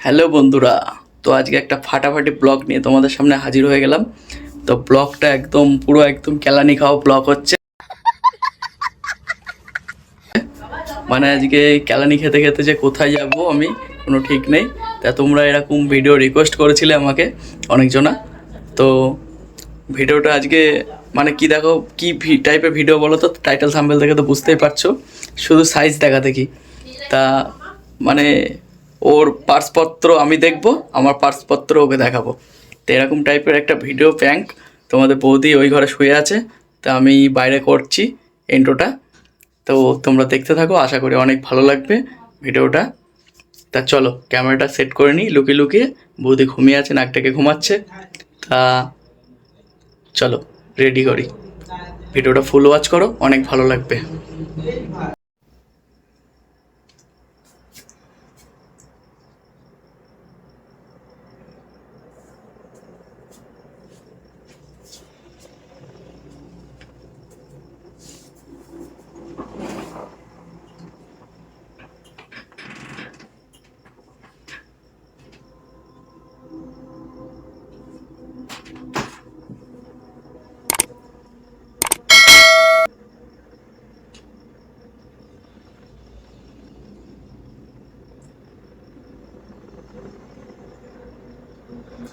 Hello বন্ধুরা, তো আজকে একটা ফাটাফাটি ব্লগ নিয়ে তোমাদের সামনে হাজির হয়ে গেলাম। তো ব্লগটা একদম, পুরো একদম কেলানি খাওয়া ব্লগ হচ্ছে। মানে আজকে কেলানি খেতে খেতে যে কোথায় যাব আমি, কোনো ঠিক নেই। তা তোমরা এরকম ভিডিও রিকোয়েস্ট করেছিলে আমাকে অনেকজনা। তো ভিডিওটা আজকে মানে কি দেখো, কি টাইপের ভিডিও বলো তো? টাইটেল সাম্বেল দেখে তো বুঝতেই পারছ। শুধু সাইজ দেখা দেখি তা মানে ওর পার্সপত্র আমি দেখব, আমার পার্সপত্র ওকে দেখাবো। তো এরকম টাইপের একটা ভিডিও প্র্যাঙ্ক তোমাদের বৌদি ওই ঘরে শুয়ে আছে, তা আমি বাইরে করছি এন্ট্রোটা তো তোমরা দেখতে থাকো, আশা করি অনেক ভালো লাগবে ভিডিওটা তা চলো ক্যামেরাটা সেট করে নিই, লুকিয়ে লুকিয়ে। বৌদি ঘুমিয়ে আছে নাকটাকে ঘুমাচ্ছে। তা চলো। রেডি করি। ভিডিওটা ফুল ওয়াচ করো অনেক ভালো লাগবে।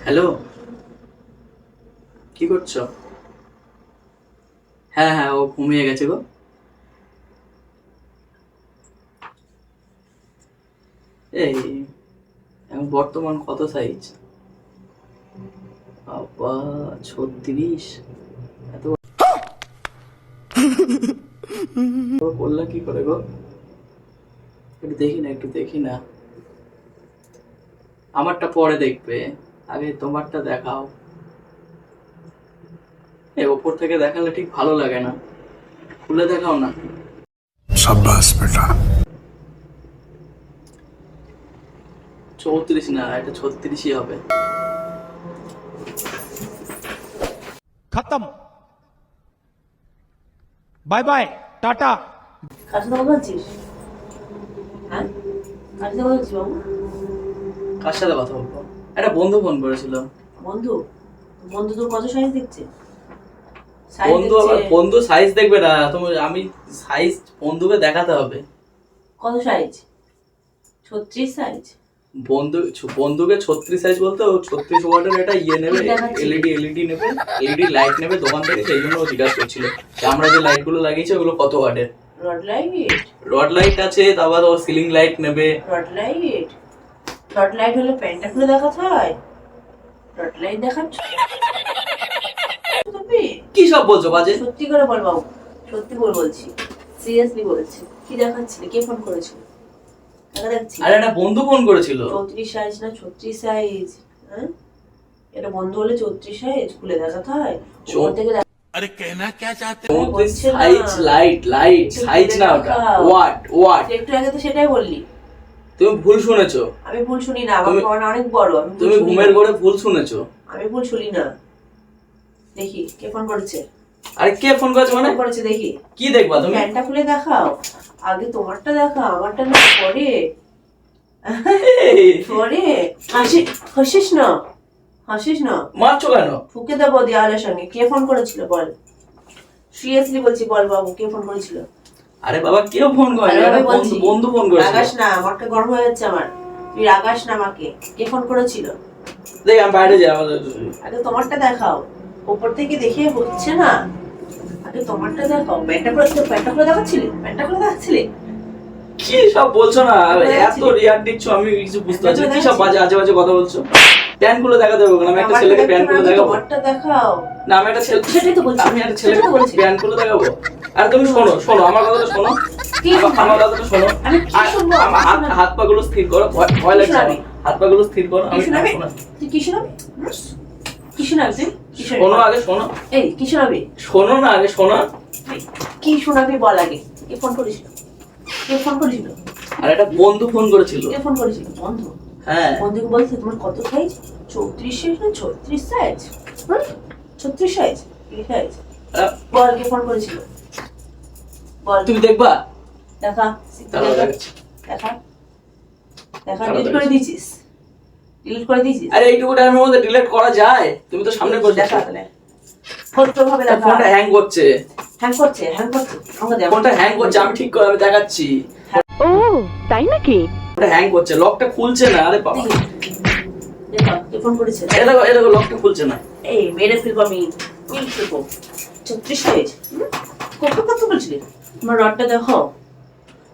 হ্যালো? কি করছ? হ্যাঁ হ্যাঁ ও ঘুমিয়ে গেছে গো। এই বর্তমান কত সাইজ বাবা, ছত্রিশ? এত করলা কি করে গো? একটু দেখি না, একটু দেখি না। আমারটা পরে দেখবে। আগে তোমারটা দেখাও। এ ওপর থেকে দেখালে ঠিক ভালো লাগে না। খুলে দেখাও না। সাব্বাস বেটা। চৌত্রিশ না এটা ছত্রিশই হবে। খতম। Bye bye tata. কার সাথে কথা বলছিস হ্যাঁ? কার সাথে কথা বলছিস বাবু? কার সাথে কথা বলব? একটা বন্ধু ফোন করেছিল। বন্ধু? বন্ধু তোর কত সাইজ দেখছে? বন্ধু আবার বন্ধু সাইজ দেখবে না তুমি আমি সাইজ বন্ধুকে দেখাতে হবে। কত সাইজ ছত্রিশ সাইজ বন্ধু বন্ধুকে ছত্রিশ সাইজ বলতে ও ছত্রিশ ওয়াটের একটা ইয়ে নেবে? এলইডি এলইডি নেবে এলইডি লাইট নেবে দোকান থেকে সেই জন্য ও জিজ্ঞাসা করছিল যে আমরা যে লাইটগুলো লাগিয়েছি ওগুলো কত ওয়াটের রড লাইট রড লাইট আছে তারপর ও সিলিং লাইট নেবে। রড লাইট রড লাইট হলে প্যান্টটা খুলে দেখাতে হয়? রড লাইট দেখাচ্ছ কি সব বলছো বাজে? সত্যি করে বল বাবু সত্যি করে বলছি। সিরিয়াসলি বলছি। কি দেখাচ্ছিলে কে ফোন করেছিল? আরে একটা বন্ধু ফোন করেছিল। চৌত্রিশ সাইজ না ছত্রিশ সাইজ হ্যাঁ? এটা বন্ধ হলে চৌত্রিশ সাইজ খুলে দেখাতে হয়। ওপর থেকে দেখা- চৌত্রিশ বলছে না। সাইজ লাইট লাইট সাইজ না ওটা। ওয়াট ওয়াট একটু আগে তো সেটাই বললি। তুমি ভুল শুনেছো। আমি ভুল শুনি না আমার ফোন অনেক বড় আমি তুমি ঘুমের। ঘরে ভুল শুনেছো। আমি ভুল শুনি না। দেখি কে ফোন করেছে? আরে কে ফোন করেছে মানে? করেছে দেখি। কি দেখবা তুমি? প্যান্টটা খুলে দেখাও। আগে তোমারটা দেখাও আমারটা না পরে। পরে। হাসি হাসিস না হাসিস না। মারছো কেন? ঠুকে দেবো দেওয়ালের সঙ্গে। কে ফোন করেছিল বল? সিরিয়াসলি বলছি বল বাবু কে ফোন করেছিল? আরে বাবা কেউ ফোন করে বন্ধু বন্ধু ফোন করেছিল। রাগাস না আমারটা গরম হয়ে যাচ্ছে আমার। তুই রাগাস না আমাকে কে ফোন করেছিল? দেখ আমি বাইরে যাই আমাদের আগে তোমারটা দেখাও। উপর থেকে দেখে হচ্ছে না। আগে তোমারটা দেখাও। প্যান্টটা তো প্যান্টটা খুলে দেখাচ্ছিলে? প্যান্টটা খুলে দেখাচ্ছিলে? কি সব বলছো না? এত রিয়াক্ট দিচ্ছ আমি কিছু বুঝতে পারছি। কি সব বাজে আজে বাজে কথা বলছো? প্যান্টগুলো দেখাতে হবে কেন? আমি একটা ছেলেকে দেখতে প্যান্ট না, গুলো দেখাবো। দেখাও। না আমি একটা ছেলে সেটাই তো বলছি। আমি একটা ছেলেকে বলছি। প্যান্টগুলো দেখাবো। আর তুমি শোনো শোনো আমার কথাটা শোনো। কি আমার- কথাটা শোনো। আমি হাত পা গুলো স্থির করো ভয় লাগছে? আমার। হাত পা গুলো স্থির করো আমি কি শোনাবি? কি শোনাবি তুই? শোনো আগে শোনো। এই কি শোনাবি? শোনো না আগে শোনো। কি শোনাবি বল আগে। কে ফোন করেছিল কে ফোন করেছিল আর একটা বন্ধু ফোন করেছিল। কে ফোন করেছিল? বন্ধু। হ্যাঁ। বন্ধুকে বলছে তোমার কত সাইজ চৌত্রিশ সাইজ না ছত্রিশ সাইজ ছত্রিশ সাইজ সাইজ আহ, বল কে ফোন করেছিল। বল। তুমি দেখবা? দেখা দেখা। দেখা ডিলিট করে দিয়েছিস। ডিলিট করে দিয়েছিস? আরে এইটুকু টাইমের মধ্যে ডিলিট করা যায়। তুমি তো সামনে করছ। দেখা তাহলে। ফটো ভাবে দেখা। ফোনটা হ্যাং করছে। হ্যাং করছে হ্যাং করছে। আমাকে দেখ। ফোনটা হ্যাং করছে আমি ঠিক করে আমি দেখাচ্ছি। ও তাই নাকি? ফোনটা হ্যাং করছে লকটা খুলছে না আরে বাবা। কে ফোন করেছে। এ দেখো এ লকটা খুলছে না। এই মেরে ফেলব আমি মিল ফেলব ছত্রিশ পেজ কত কত বলছিলি? তোমার রডটা দেখো।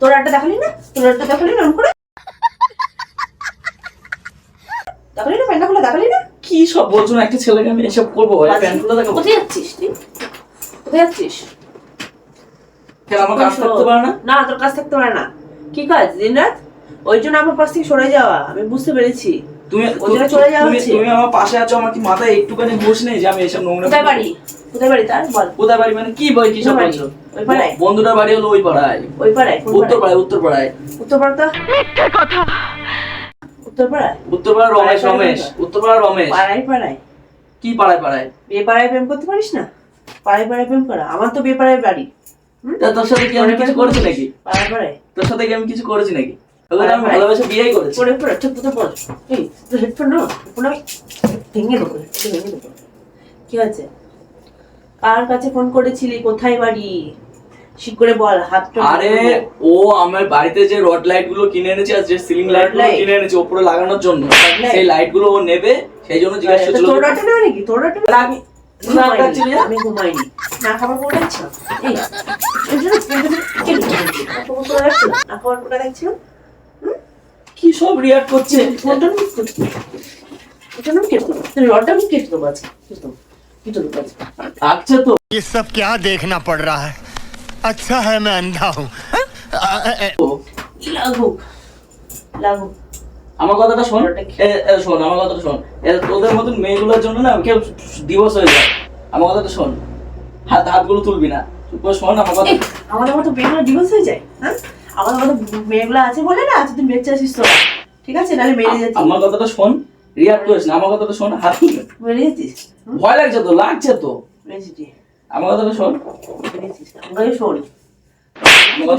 তোর রডটা দেখালি না? তোর রডটা দেখালি না? করে? দেখালি না? প্যান্টটা খুলে দেখালি না? কি সব বলছো না? একটা ছেলেকে আমি এসব করব? প্যান্টগুলো দেখো। কোথায় যাচ্ছিস তুই? কোথায় যাচ্ছিস? কেন আমার কাজ করতে পারে না? না তোর কাছ থাকতে পারে না। কি কাজ? দিন রাত ওই জন্য আমার পাশ থেকে সরে যাওয়া। আমি বুঝতে পেরেছি। তুমি ওই চলে যাওয়া তুমি আমার পাশে আছো আমার কি মাথায় একটুখানি বসে নেই যে আমি এসব নোংরা কোথায় বাড়ি? কোথায় বাড়ি তার? বল। কোথায় বাড়ি মানে কি বই কি সব বলছো? বন্ধুটার বাড়ি হলো ওই পাড়ায়। ওই পাড়ায় উত্তর পাড়ায়? পাড়ায় উত্তর পাড়ায়। উত্তর পাড়া উত্তর পাড়ায়? উত্তর পাড়ায় রমেশ রমেশ। পাড়ায়। উত্তর পাড়ায় রমেশ। পাড়ায় পাড়ায়। কি পাড়ায় পাড়ায়? বিয়ে পাড়ায় প্রেম করতে পারিস না? পাড়ায় পাড়ায় প্রেম করা। আমার তো বিয়ে পাড়ায় বাড়ি। তা তোর সাথে কি আমি কিছু করেছি নাকি? পাড়ায় পাড়ায়। তোর সাথে কি আমি কিছু করেছি নাকি? ওগুলো পাড়ায় আমি পাড়ায়। ভালোবাসে বিয়েই করেছি পড়ে পড়ে ঠিক মতো পড় এই তোর হেডফোন না হেডফোন আমি ভেঙে দেবো ভেঙে দেবো কি হয়েছে কার কাছে ফোন করেছিলি কোথায় বাড়ি ঠিক করে বল হাতটা আরে ও আমার বাড়িতে যে রড লাইটগুলো কিনে এনেছে আর যে সিলিং লাইটগুলো কিনে এনেছে উপরে লাগানোর জন্য সেই লাইটগুলো ও নেবে সেই জন্য জিজ্ঞাসা করছিল তোর রাতে না নাকি তোর রাতে আমি ঘুমাইনি, আমি ঘুমাইনি না খাবার পরে দেখছিলাম এই এই জন্য কে ঘুমাইনি? না খাবার পরে দেখছিলাম না খাবার পরে দেখছিলাম কি সব রিয়াক্ট করছে ফোনটা আমি কেটে দেবো। ওটা আমি কেটে দেবো তুই রডটা আমি কেটে দেবো আজকে কেটে দেবো কেটে দেবো আজকে আচ্ছা তো ये सब क्या देखना पड़ रहा है अच्छा है मैं अंधा हूँ লাগুক লাগুক আমার কথাটা শোন ওটা কি? এ, এ, শোন আমার কথাটা শোন এ, তোদের মতন মেয়েগুলোর জন্য না কেউ দিবস হয়ে যায় আমার কথাটা শোন হাত হাতগুলো তুলবি না চুপ করে শোন আমার কথা এই, আমাদের মতো মেয়েগুলো ডিভোর্স হয়ে যায় হ্যাঁ আমাদের মতো মেয়েগুলো আছে বলে না এতদিন বেঁচে আছিস তোরা ঠিক আছে? নাহলে মেরে যেতিস। আমার কথাটা শোন রিয়াক্ট করিস না আমার কথাটা শোন হাত মেরে হুম? ভয় লাগছে তো লাগছে তো। আমার কথাটা শোন। আমাকে শোন।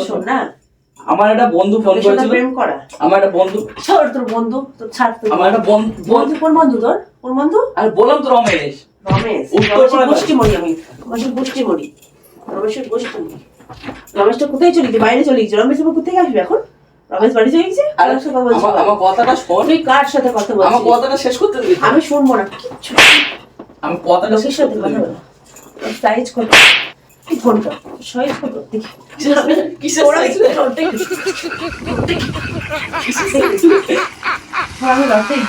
শোন না? আমার একটা বন্ধু ফোন করেছিল। প্রেম করা? আমার একটা বন্ধু। ছাড় তোর বন্ধু তোর ছাড় তোর আমার একটা বন্ধু বন্ধু কোন বন্ধু তোর? কোন বন্ধু? আর বললাম তো রমেশ। রমেশ। উত্তর গোষ্ঠী মরি আমি। গোষ্ঠী মরি রমেশের গোষ্ঠী মরি রমেশটা কোথায় চলে গেছে বাইরে চলে গেছে রমেশ এবার কোথায় আসবে এখন? রমেশ বাড়ি চলে গেছে আর কার সাথে কথা আমার কথাটা শোন। তুই কার সাথে কথা আমার কথাটা শেষ করতে দিবি আমি শুনব না। কিচ্ছু আমি কথাটা শেষ করতে দিবি সাইজ কত? কি ফোনটা সাইজ কত? দেখি। কিসের- কিসের ওরা size? একটু রে? ফোনটা একটু- হ্যাঁ, আমি রাতেই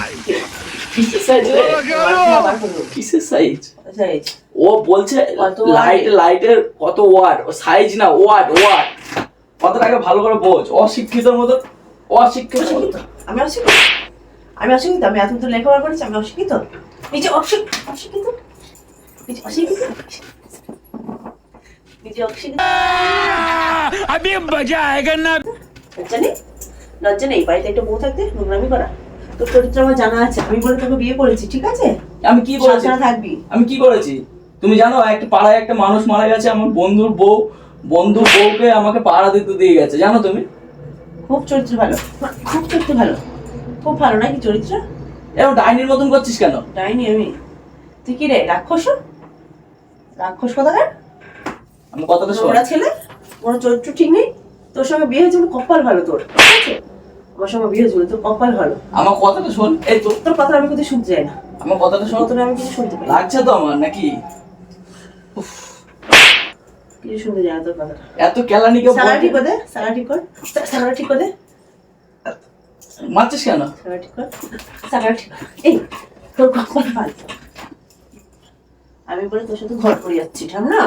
ও বলছে লাইট লাইটের কত ওয়াট সাইজ না ওয়াট ওয়াট কতটাকে ভালো করে বোঝ মতো অশিক্ষিত আমি অশিক্ষিত আমি অশিক্ষিত আমি এত লেখাপড়া করেছি আমি অশিক্ষিত নিজে অশিক্ষিত অশিক্ষিত নিজে অশিক্ষিত আমি মজা না লজ্জা নেই লজ্জা নেই বাড়িতে একটা বউ থাকতে নোংরামি করা তোর চরিত্র আমার জানা আছে। আমি বলে তোকে বিয়ে করেছি ঠিক আছে? আমি কি করেছি? সাবধানে থাকবি। আমি কি করেছি? তুমি জানো একটা পাড়ায় একটা মানুষ মারা গেছে আমার বন্ধুর বউ বন্ধু বউকে আমাকে পাড়া দিতে দিয়ে গেছে। জানো তুমি? খুব চরিত্র ভালো। খুব চরিত্র ভালো। খুব ভালো নাকি চরিত্র? এরকম ডাইনির মতন করছিস কেন? যাইনি আমি। তুই কি রে রাক্ষস রাক্ষস কোথাকার? আমার কথাটা শোন। ছেলে? কোনো চরিত্র ঠিক নেই? তোর সঙ্গে বিয়ে হয়েছে কপাল ভালো তোর ঠিক আছে? আমার হয়েছে বলে তোর কপাল ভালো। আমার কথাটা শোন এই তো। তোর কথা আমি কিন্তু শুনতে চাই না। আমার কথাটা শোন। তোর আমি কিছু শুনতে পাই লাগছে তো আমার নাকি? কিছু শুনতে চাই তোর কথাটা। এত কেলানিকে স্যালারি ঠিক করে স্যালারি ঠিক কর। স্যালারি ঠিক করে মারছিস কেন? স্যালারি ঠিক কর। স্যালারি ঠিক এই তোর কপাল ভালো। আমি বলে তোর সাথে ঘর করে যাচ্ছি ঠিক না?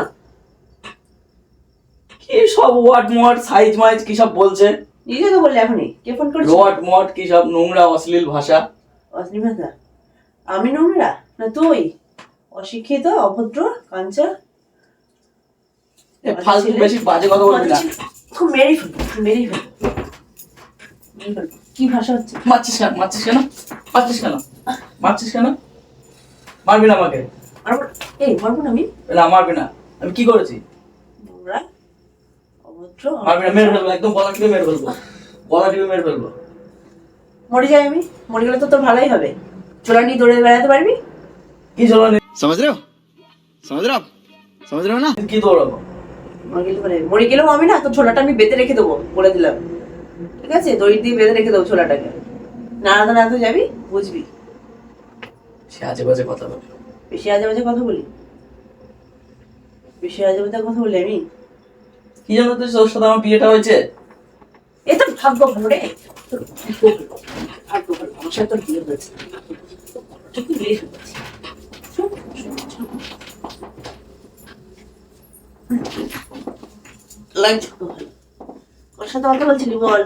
কি সব ওয়ার্ড মোয়াট সাইজ মাইজ কি সব বলছে? নিজে তো বললে এখনই। কে ফোন রোয়াট মোয়াট কি সব নোংরা অশ্লীল ভাষা? অশ্লীলতা আমি নোংরা? না তুই? অশিক্ষিত অভদ্র কাঞ্চা ফালতু বেশি বাজে কথা বলবি না। খুব মেরেই ফেলব মেরেই ফেলব। কি ভাষা হচ্ছে? মারছিস কেন? মারছিস কেন? মারছিস কেন? মারছিস কেন? মারবি না আমাকে। এই মারবো না আমি? না মারবি না। আমি কি করেছি? আমি গলা মরে যাই আমি? মরে গেলে তো তোর ভালোই হবে। নিয়ে দৌড়ে বেড়াতে পারবি? না? মরে আমি না? তো ছোলাটা আমি বেঁধে রেখে দেবো বলে দিলাম। ঠিক আছে? দড়ি দিয়ে বেঁধে রেখে দেবো ছোলাটাকে। নাড়াতে নাড়াতে যাবি বুঝবি। সে কথা বেশি বাজে কথা বলি? বেশি আজে বাজে কথা বলি আমি? কি জানো তুই তোর সাথে আমার বিয়েটা হয়েছে? এ তো ভাগ্য ভালো রে। ভাগ্য ভালো আমার সাথে তোর বিয়ে হয়েছে। বিয়ে হয়েছে শোন, শোন, শোন। লাগছে ওর সাথে কথা বলছিলি বল।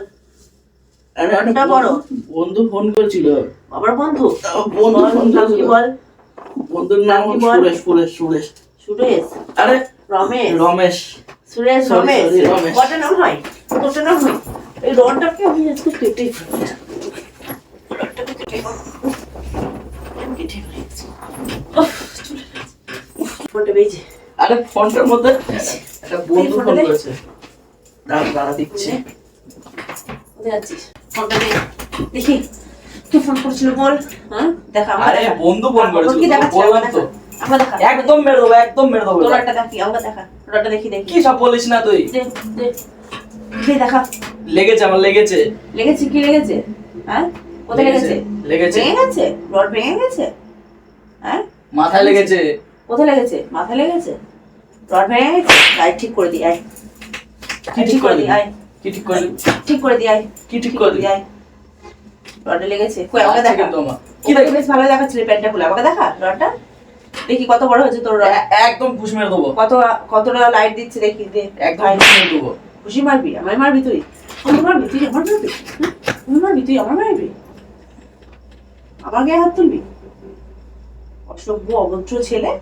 আরে একটা বড়। বন্ধু ফোন করেছিল। আমার বন্ধু? বন্ধু বল, ফোন করেছিল। বল? বন্ধুর নাম সুরেশ সুরেশ। সুরেশ। আরে রমেশ। রমেশ। সুরেশ রমেশ। কটা নাম হয়? কটা নাম হয়। এই রনটাকে আমি আজকে কেটে ফেলব। রনটাকে কেটে কেটে ফেলেছি। উফ, চলে গেছে। উফ, ফোনটা বেজে। আরে ফোনটার মধ্যে একটা বন্ধু ফোন করেছে। দাঁড়া দাঁড়া দিচ্ছি। কোথায় যাচ্ছিস? ফোনটা দে। দেখি। তুই ফোন করছিল বল। হ্যাঁ? দেখা আমার। বন্ধু ফোন করেছিল, বললাম তো। একদম মেরে দেবো একদম মেরে দেবো। তোর একটা দেখি আমার দেখা। ওটা দেখি দেখি। কি সব বলিস না তুই? দে দে। দে দেখা। লেগেছে আমার লেগেছে। লেগেছে কি লেগেছে? হ্যাঁ? কোথায় লেগেছে লেগেছে? ভেঙে গেছে? রড ভেঙে গেছে? হ্যাঁ? মাথায় লেগেছে। কোথায় লেগেছে? মাথায় লেগেছে? রড ভেঙে গেছে? আয় ঠিক করে দি আয়। কি ঠিক করে দিবি? আয়। কি ঠিক করে দিবি? ঠিক করে দি আয়। কি ঠিক করে দিবি? আয়। রডে লেগেছে। কই আমাকে দেখা। কি দেখে? বেশ ভালো দেখাচ্ছিল প্যান্টটা খুলে। আমাকে দেখা রডটা? দেখি কত বড় হয়েছে তোর একদম ঘুষ মেরে দেবো। কত কতটা লাইট দিচ্ছে দেখি দে একদম ঘুষ মেরে দেবো। খুশি মারবি? আমায় মারবি তুই? আমার মারবি তুই? আমার মারবি? মারবি তুই? আমার মারবি? আমার গায়ে হাত তুলবি? অসভ্য অভদ্র ছেলে?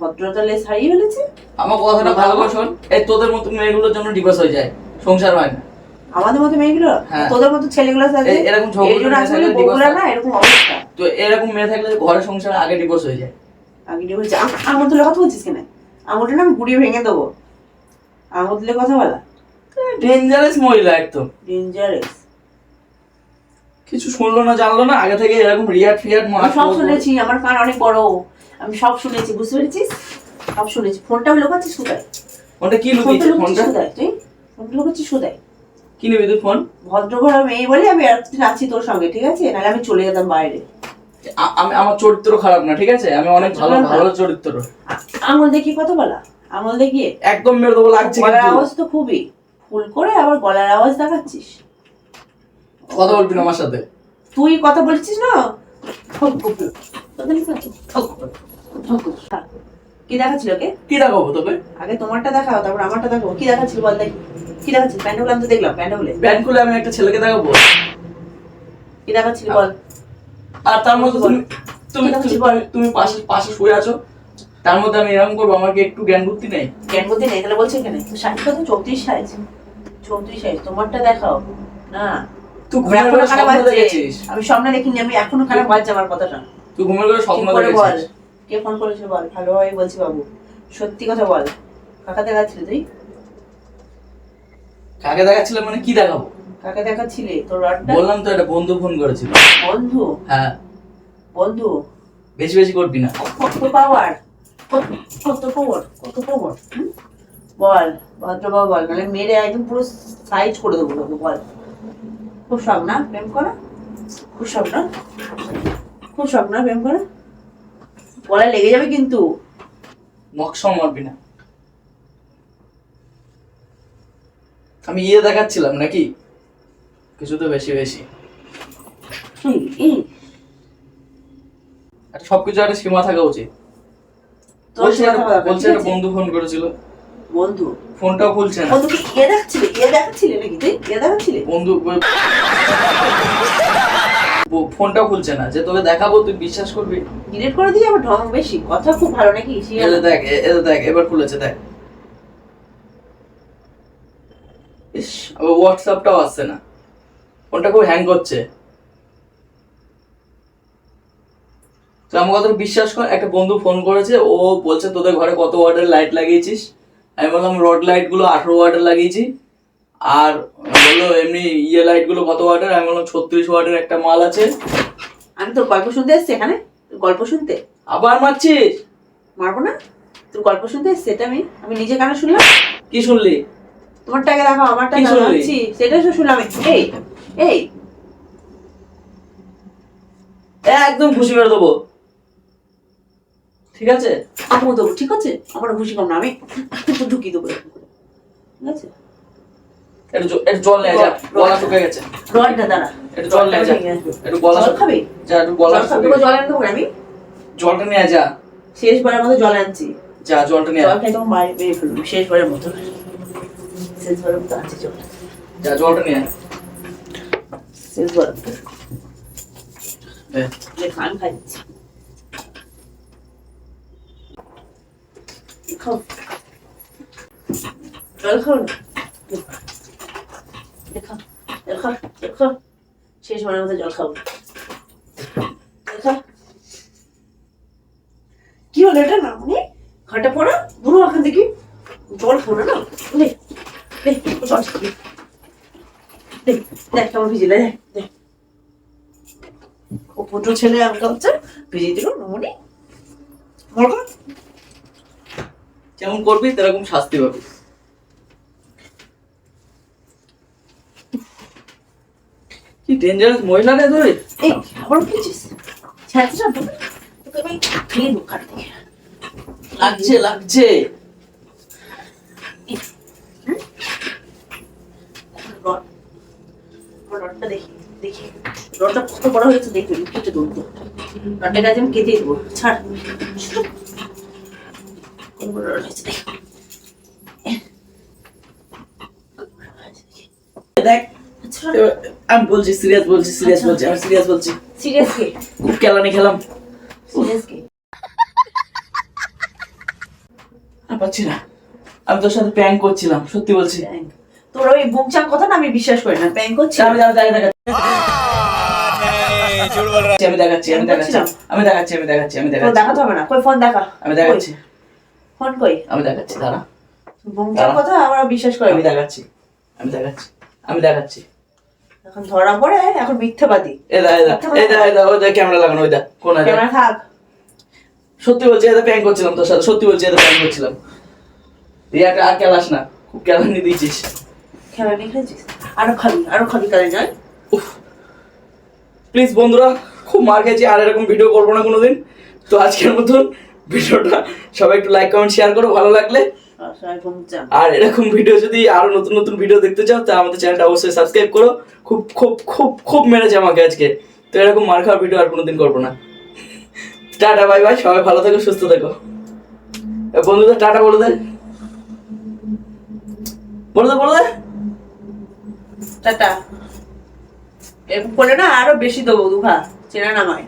ভদ্রতা লেস হারিয়ে ফেলেছে? আমার কথাটা ভালো করে শোন। এই তোদের মতো মেয়েগুলোর জন্য ডিভোর্স হয়ে যায়। সংসার হয় না। আমাদের মতো মেয়েগুলো? হ্যাঁ। তোদের মতো ছেলেগুলো এরকম ঝগড়া না এরকম অবস্থা। তো এরকম মেয়ে থাকলে ঘরে সংসার আগে ডিভোর্স হয়ে যায়। আগে দিয়ে বলছি আম- আঙুল তুলে কথা বলছিস কেন? আঙুলটা না গুড়িয়ে ভেঙে দেবো। আঙুল তুলে কথা বলা। ডেঞ্জারাস মহিলা একদম। ডেঞ্জারাস কিছু শুনলো না জানলো না? আগে থেকে এরকম রিয়াট ফিয়াট মার সব শুনেছি আমার কান অনেক বড়। আমি সব শুনেছি বুঝতে পেরেছিস? সব শুনেছি। ফোনটা লোকাচ্ছিস কোথায় ফোনটা কি ফোনটা লুকিয়েছে? লোকাচ্ছিস ফোনটা? কোথায় তুই। ফোনটা লোকাচ্ছিস কোথায় কি নিবি তুই ফোন? ভদ্র ঘর মেয়ে বলে আমি এতদিন আছি তোর সঙ্গে ঠিক আছে? নাহলে আমি চলে যেতাম বাইরে। আমি আমার চরিত্র খারাপ না ঠিক আছে? আমি অনেক ভালো ভালো চরিত্র। আঙুল দেখিয়ে কথা বলা? আঙুল দেখিয়ে একদম মেরে দেবো লাগছে গলার আওয়াজ তো খুবই। ফুল করে আবার গলার আওয়াজ দেখাচ্ছিস। কথা বলবি না আমার সাথে। তুই কথা বলছিস না? কি। হ্যাঁ। দেখাচ্ছিল কে কি দেখাবো তোকে? আগে তোমারটা দেখাও তারপর আমারটা দেখাবো। কি দেখাচ্ছিল বল দেখি। কি দেখাচ্ছিল? প্যান্ট আমি তো দেখলাম প্যান্ট খুলে। ব্যান আমি একটা ছেলেকে দেখাবো। কি দেখাচ্ছিল বল? আর তার মধ্যে তুমি তুমি তুমি- পাশে পাশে শুয়ে আছো। তার মধ্যে আমি এরকম করব আমাকে একটু জ্ঞান বুদ্ধি নেই? জ্ঞান বুদ্ধি নেই তাহলে বলছে কেন তো সাইজ কত? চৌত্রিশ সাইজ। চৌত্রিশ সাইজ। তোমারটা দেখাও। না। তুই ঘুমের ঘরে স্বপ্ন। দেখেছিস? আমি স্বপ্ন দেখিনি আমি এখনও খারাপ বাজছে আমার কথাটা। তুই ঘুমের ঘরে স্বপ্ন দেখেছিস? কে ফোন করেছে বল? ভালোভাবে বলছি বাবু। সত্যি কথা বল। কাকা দেখাচ্ছিলি তুই? কাকে দেখাচ্ছিলে মানে কি দেখাবো? কাকে দেখাচ্ছিলি? তোর রডটা? বললাম তো এটা বন্ধু ফোন করেছিল। বন্ধু? হ্যাঁ। বন্ধু? বেশি বেশি করবি না। কত পাওয়ার কত পাওয়ার কত পাওয়ার বল ভদ্রবাবু বল নাহলে মেরে একদম পুরো সাইজ করে দেবো তোকে বল। খুব শখ না প্রেম করা? খুব শখ না? খুব শখ না প্রেম করা? গলায় লেগে যাবে কিন্তু। মকসম মারবি না। আমি ইয়ে দেখাচ্ছিলাম নাকি? কিছু তো বেশি বেশি। সবকিছু একটা সীমা থাকা উচিত। বলছে একটা-? বন্ধু ফোন করেছিল। বন্ধু? ফোনটাও খুলছে না। বন্ধু কি দেখাচ্ছিলে? দেখাচ্ছিলে নাকি তুই? দেখাচ্ছিলে? বন্ধু ফোনটাও খুলছে না। যে তোকে দেখাবো তুই বিশ্বাস করবি? ডিলিট করে দিয়ে আবার ঢং বেশি। কথা খুব ভালো নাকি? এলে দেখ এ- এলে দেখ এবার খুলেছে দেখ। ইস আবার হোয়াটসঅ্যাপটাও আসছে না। ফোনটা খুব হ্যাং করছে। তো আমার কথা বিশ্বাস কর একটা বন্ধু ফোন করেছে ও বলছে তোদের ঘরে কত ওয়াটের লাইট লাগিয়েছিস? আমি বললাম রড লাইটগুলো আঠারো ওয়াটের লাগিয়েছি। আর বলল এমনি ইয়ে লাইটগুলো কত ওয়াটের আমি বললাম ছত্রিশ ওয়াটের একটা মাল আছে। আমি তোর গল্প শুনতে এসছি এখানে? গল্প শুনতে? আবার মারছিস? মারবো না? তোর গল্প শুনতে এসছি এটা আমি আমি নিজে কানে শুনলাম? কি শুনলি? তোমার টাকা দেখো আমার কি টাকা শুনলি? দেখাচ্ছি সেটাই তো শুনলাম এই এই। একদম খুশি করে দেবো। ঠিক আছে? আমিও দেবো ঠিক আছে? আমার খুশি কম না আমি একটু ঢুকিয়ে দেবো। ঠিক আছে? একটু জল নিয়ে যা গলা শুকে গেছে। রডটা দাঁড়া। একটু জল নিয়ে যা একটু গলা খাবি? যা একটু গলা জল এনে দেবো আমি? জলটা নিয়ে যা। শেষবারের মতো জল আনছি। যা জলটা নিয়ে জল আয়। খাই তোমার বাইরে বেরিয়ে ফেলব শেষবারের মতো। শেষবারের মতো আনছি জল যা জলটা নিয়ে যে খান খাচ্ছি খাও জল খাও না দেখা দেখা দেখা শেষ বারের মতো জল খাব দেখা কি হলো এটা না মানে ঘাটা পড়া বুড়ো ওখান থেকে জল পড়ে না নে নে জল খাবি দেখ দেখ কেমন ভিজিলে দেখ দেখ। ও পুজো ছেলে আমাকে হচ্ছে ভিজিয়ে দিল নমনি মরগা যেমন করবি সেরকম শাস্তি পাবি। কি ডেঞ্জারাস মহিলা রে তুই? এই আবার উঠেছিস ছাড়তে ছাড়তে তোকে আমি ফেলে দেবো থেকে। লাগছে লাগছে। রডটা কত বড় হয়েছে দেখবি কেটে দেবো কাছে আমি কেটে দেবো। ছাড়। দেখি দেখ আমি বলছি সিরিয়াস বলছি সিরিয়াস বলছি আমি সিরিয়াস বলছি। সিরিয়াস কে খুব কেলানি খেলাম। সিরিয়াস কে আর পাচ্ছি না। আমি তোর সাথে প্যাং করছিলাম সত্যি বলছি। তোর ওই বুকচান কথা না আমি বিশ্বাস করি না ব্যাংক করছি? আমি আমি দেখাচ্ছি আমি দেখাচ্ছি। আমি দেখাচ্ছি আমি দেখাচ্ছি আমি দেখাচ্ছি। দেখাতে হবে না। কই ফোন দেখা? আমি দেখাচ্ছি। ফোন কই? আমি দেখাচ্ছি দাঁড়া। বুকচান কথা আমরা বিশ্বাস করি আমি দেখাচ্ছি আমি দেখাচ্ছি আমি দেখাচ্ছি। এখন ধরা পড়ে এখন মিথ্যাবাদী। এ দা এ দা এ দা এ দা ওই দা ক্যামেরা লাগানো ওই দা কোন ক্যামেরা থাক। সত্যি বলছি এটা প্যাং করছিলাম তোর সাথে সত্যি বলছি এটা প্যাং করছিলাম। তুই একটা আর খেলাস না খুব কেলানি দিয়েছিস। খেলা নিয়ে খেয়েছিস আরও খাবি আরও খাবি কালে নয় প্লিজ বন্ধুরা খুব মার খেয়েছি আর এরকম ভিডিও করব না কোনোদিন। তো আজকের মতন ভিডিওটা সবাই একটু লাইক কমেন্ট শেয়ার করো ভালো লাগলে। আর এরকম ভিডিও যদি আরও নতুন নতুন ভিডিও দেখতে চাও তা আমাদের চ্যানেলটা অবশ্যই সাবস্ক্রাইব করো। খুব খুব খুব খুব মেরেছে আমাকে আজকে। তো এরকম মার খাওয়ার ভিডিও আর কোনোদিন করব না। টাটা বাই বাই সবাই ভালো থেকো সুস্থ থেকো। বন্ধুদের টাটা বলে দে। বলে দে বলে দে। টাটা। এরকম করে না আরও বেশি দেবো দুঘা। চেনা নামায়